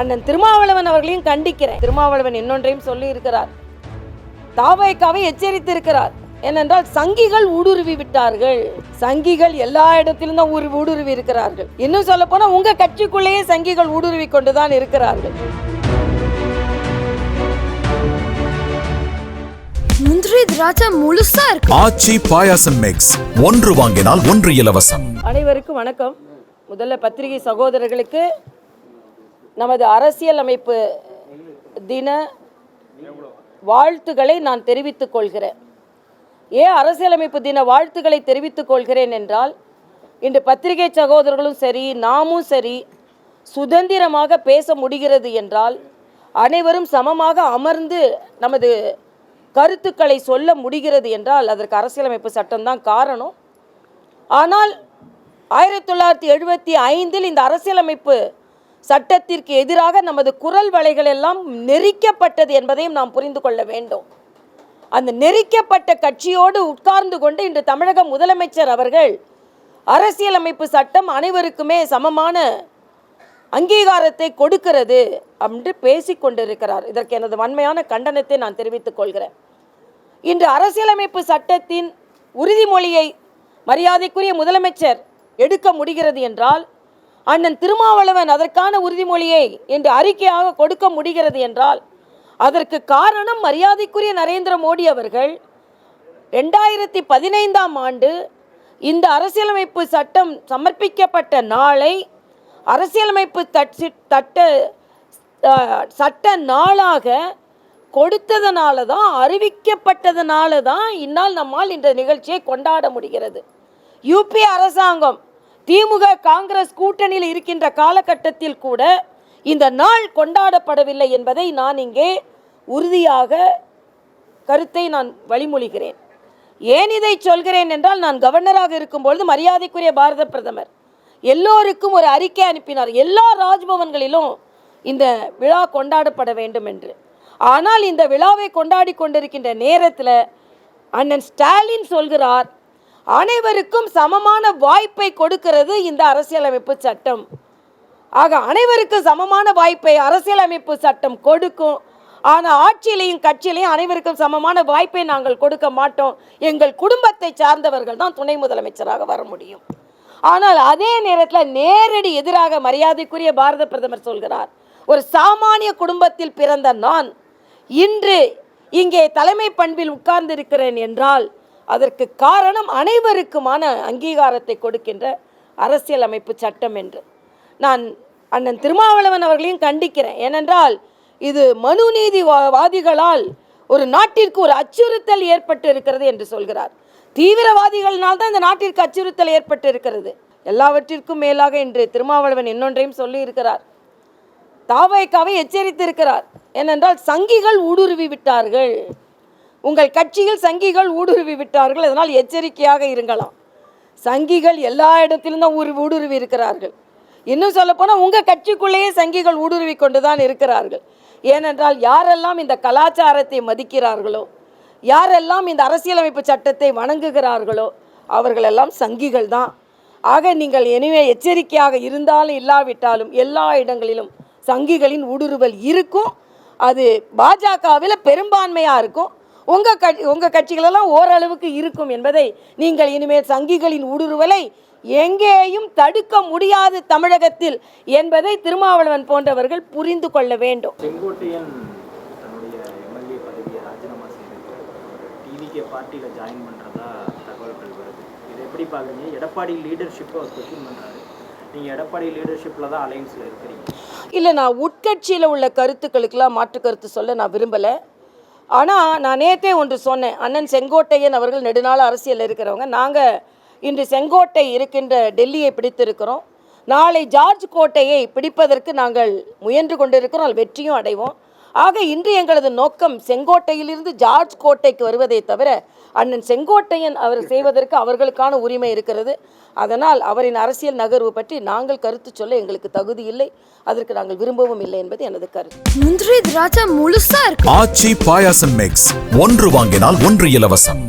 அண்ணன் திருமாவளவன் அவர்களையும் கண்டிக்கிறேன். திருமாவளவன் இன்னொன்றையும் சொல்லி இருக்கிறார் தாவைக்காவை எச்சரித்து இருக்கிறார் ஏனென்றால் சங்கிகள் ஊடுருவி விட்டார்கள். சங்கிகள் எல்லா இடத்திலும் தான் ஊரு ஊடுருவி இருக்கிறார்கள். இன்னும் சொல்ல போனா உங்க கட்சிக்குள்ளேயே சங்கிகள் ஊடுருவி கொண்டுதான் இருக்கிறார்கள். முந்திரி திராட்சை முழுசா இருக்கு. ஆச்சி பாயாசம் மிக்ஸ் ஒன்று வாங்கினால் ஒன்று இலவசம். அனைவருக்கும் வணக்கம். முதல்ல பத்திரிகை சகோதரர்களுக்கு நமது அரசியலமைப்பு தின வாழ்த்துக்களை நான் தெரிவித்துக் கொள்கிறேன். ஏன் அரசியலமைப்பு தின வாழ்த்துக்களை தெரிவித்துக் கொள்கிறேன் என்றால் இன்று பத்திரிகை சகோதரர்களும் சரி நாமும் சரி சுதந்திரமாக பேச முடிகிறது என்றால் அனைவரும் சமமாக அமர்ந்து நமது கருத்துக்களை சொல்ல முடிகிறது என்றால் அதற்கு அரசியலமைப்பு சட்டம்தான் காரணம். ஆனால் ஆயிரத்தி தொள்ளாயிரத்தி எழுபத்தி ஐந்தில் இந்த அரசியலமைப்பு சட்டத்திற்கு எதிராக நமது குரல் வலைகள் எல்லாம் நெரிக்கப்பட்டது என்பதையும் நாம் புரிந்து கொள்ள வேண்டும். அந்த நெரிக்கப்பட்ட கட்சியோடு உட்கார்ந்து கொண்டு இன்று தமிழக முதலமைச்சர் அவர்கள் அரசியலமைப்பு சட்டம் அனைவருக்குமே சமமான அங்கீகாரத்தை கொடுக்கிறது என்று பேசிக்கொண்டிருக்கிறார் இதற்கு எனது வன்மையான கண்டனத்தை நான் தெரிவித்துக் கொள்கிறேன். இன்று அரசியலமைப்பு சட்டத்தின் உறுதிமொழியை மரியாதைக்குரிய முதலமைச்சர் எடுக்க முடிகிறது என்றால் அண்ணன் திருமாவளவன் அதற்கான உறுதிமொழியை என்று அறிக்கையாக கொடுக்க முடிகிறது என்றால் அதற்கு காரணம் மரியாதைக்குரிய நரேந்திர மோடி அவர்கள். ரெண்டாயிரத்தி பதினைந்தாம் ஆண்டு இந்த அரசியலமைப்பு சட்டம் சமர்ப்பிக்கப்பட்ட நாளை அரசியலமைப்பு தட்சி தட்ட சட்ட நாளாக கொடுத்ததனால தான் அறிவிக்கப்பட்டதனால தான் இன்னால் நம்மால் இந்த நிகழ்ச்சியை கொண்டாட முடிகிறது. யூபி அரசாங்கம் திமுக காங்கிரஸ் கூட்டணியில் இருக்கின்ற காலகட்டத்தில் கூட இந்த நாள் கொண்டாடப்படவில்லை என்பதை நான் இங்கே உறுதியாக கருத்தை நான் வழிமொழிகிறேன். ஏன் இதை சொல்கிறேன் என்றால் நான் கவர்னராக இருக்கும்பொழுது மரியாதைக்குரிய பாரத பிரதமர் எல்லோருக்கும் ஒரு அறிக்கை அனுப்பினார். எல்லா ராஜ்பவன்களிலும் இந்த விழா கொண்டாடப்பட வேண்டும் என்று. ஆனால் இந்த விழாவை கொண்டாடி கொண்டிருக்கின்ற நேரத்தில் அண்ணன் ஸ்டாலின் சொல்கிறார் அனைவருக்கும் சமமான வாய்ப்பை கொடுக்கிறது இந்த அரசியலமைப்பு சட்டம். ஆக அனைவருக்கும் சமமான வாய்ப்பை அரசியலமைப்பு சட்டம் கொடுக்கும். ஆனால் ஆட்சியிலையும் கட்சியிலையும் அனைவருக்கும் சமமான வாய்ப்பை நாங்கள் கொடுக்க மாட்டோம். எங்கள் குடும்பத்தை சார்ந்தவர்கள் தான் துணை முதலமைச்சராக வர முடியும். ஆனால் அதே நேரத்தில் நேரடி எதிராக மரியாதைக்குரிய பாரத பிரதமர் சொல்கிறார். ஒரு சாமானிய குடும்பத்தில் பிறந்த நான் இன்று இங்கே தலைமை பண்பில் உட்கார்ந்திருக்கிறேன் என்றால் அதற்கு காரணம் அனைவருக்குமான அங்கீகாரத்தை கொடுக்கின்ற அரசியலமைப்பு சட்டம் என்று. நான் அண்ணன் திருமாவளவன் அவர்களையும் கண்டிக்கிறேன். ஏனென்றால் இது மனு வா- வாதிகளால் ஒரு நாட்டிற்கு ஒரு அச்சுறுத்தல் ஏற்பட்டு இருக்கிறது என்று சொல்கிறார். தீவிரவாதிகள்னால் தான் இந்த நாட்டிற்கு அச்சுறுத்தல் ஏற்பட்டு இருக்கிறது எல்லாவற்றிற்கும் மேலாக இன்று திருமாவளவன் இன்னொன்றையும் சொல்லி இருக்கிறார் தாவைக்காவை எச்சரித்திருக்கிறார். ஏனென்றால் சங்கிகள் ஊடுருவி விட்டார்கள். உங்கள் கட்சியில் சங்கிகள் ஊடுருவி விட்டார்கள் அதனால் எச்சரிக்கையாக இருங்களாம் சங்கிகள் எல்லா இடத்திலும் தான் ஊரு ஊடுருவி இருக்கிறார்கள். இன்னும் சொல்லப்போனால் உங்கள் கட்சிக்குள்ளேயே சங்கிகள் ஊடுருவி கொண்டு தான் இருக்கிறார்கள். ஏனென்றால் யாரெல்லாம் இந்த கலாச்சாரத்தை மதிக்கிறார்களோ யாரெல்லாம் இந்த அரசியலமைப்பு சட்டத்தை வணங்குகிறார்களோ அவர்களெல்லாம் சங்கிகள் தான். ஆக நீங்கள் எனவே எச்சரிக்கையாக இருந்தாலும் இல்லாவிட்டாலும் எல்லா இடங்களிலும் சங்கிகளின் ஊடுருவல் இருக்கும். அது பாஜகவில் பெரும்பான்மையாக இருக்கும். உங்கள் கட்சி உங்கள் கட்சிகளெல்லாம் ஓரளவுக்கு இருக்கும் என்பதை நீங்கள் இனிமேல் சங்கிகளின் ஊடுருவலை எங்கேயும் தடுக்க முடியாது தமிழகத்தில் என்பதை திருமாவளவன் போன்றவர்கள் புரிந்து கொள்ள வேண்டும். இல்லை நான் உட்கட்சியில் உள்ள கருத்துக்களுக்கெல்லாம் மாற்று கருத்து சொல்ல நான் விரும்பலை. ஆனால் நான் நேற்றே ஒன்று சொன்னேன். அண்ணன் செங்கோட்டையன் அவர்கள் நெடுநாள் அரசியலில் இருக்கிறவங்க. நாங்கள் இன்று செங்கோட்டை இருக்கின்ற டெல்லியை பிடித்திருக்கிறோம். நாளை ஜார்ஜ் கோட்டையை பிடிப்பதற்கு நாங்கள் முயன்று கொண்டிருக்கிறோம். அதில் வெற்றியும் அடைவோம். ஆக இன்று எங்களது நோக்கம் செங்கோட்டையிலிருந்து ஜார்ஜ் கோட்டைக்கு வருவதை தவிர அண்ணன் செங்கோட்டையன் அவர் செய்வதற்கு அவர்களுக்கான உரிமை இருக்கிறது. அதனால் அவரின் அரசியல் நகர்வு பற்றி நாங்கள் கருத்து சொல்ல எங்களுக்கு தகுதி இல்லை. அதற்கு நாங்கள் விரும்பவும் இல்லை என்பது எனது கருத்து. முந்திரி திராட்சை முழுசா இருக்கு. ஆச்சி பாயாசம் மிக்ஸ் ஒன்று வாங்கினால் ஒன்று இலவசம்.